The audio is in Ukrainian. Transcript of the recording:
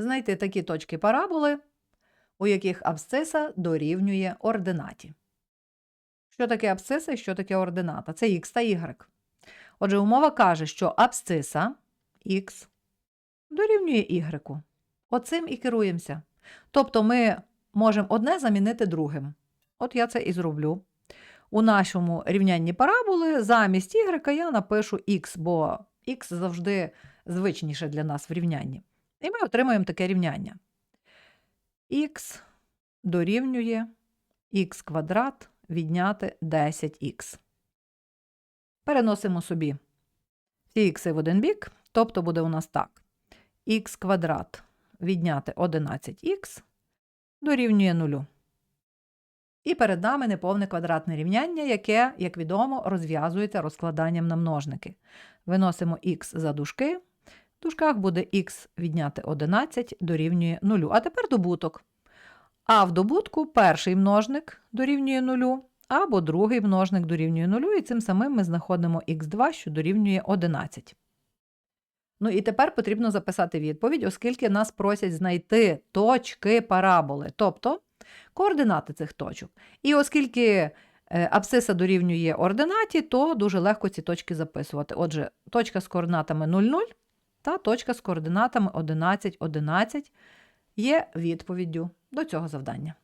знайти такі точки параболи, у яких абсциса дорівнює ординаті. Що таке абсциса і що таке ордината? Це х та y. Отже, умова каже, що абсциса х дорівнює y. Оцим і керуємося. Тобто ми можемо одне замінити другим. От я це і зроблю. У нашому рівнянні параболи замість y я напишу x, бо x завжди звичніше для нас в рівнянні. І ми отримаємо таке рівняння. х дорівнює х квадрат відняти 10х. Переносимо собі всі х в один бік, тобто буде у нас так. х квадрат відняти 11х дорівнює 0. І перед нами неповне квадратне рівняння, яке, як відомо, розв'язується розкладанням на множники. Виносимо х за дужки. В дужках буде х відняти 11 дорівнює 0. А тепер добуток. А в добутку перший множник дорівнює 0, або другий множник дорівнює 0, і цим самим ми знаходимо х2, що дорівнює 11. Ну і тепер потрібно записати відповідь, оскільки нас просять знайти точки параболи, тобто координати цих точок. І оскільки е, абсциса дорівнює ординаті, то дуже легко ці точки записувати. Отже, точка з координатами 0, 0 та точка з координатами 11, 11 є відповіддю до цього завдання.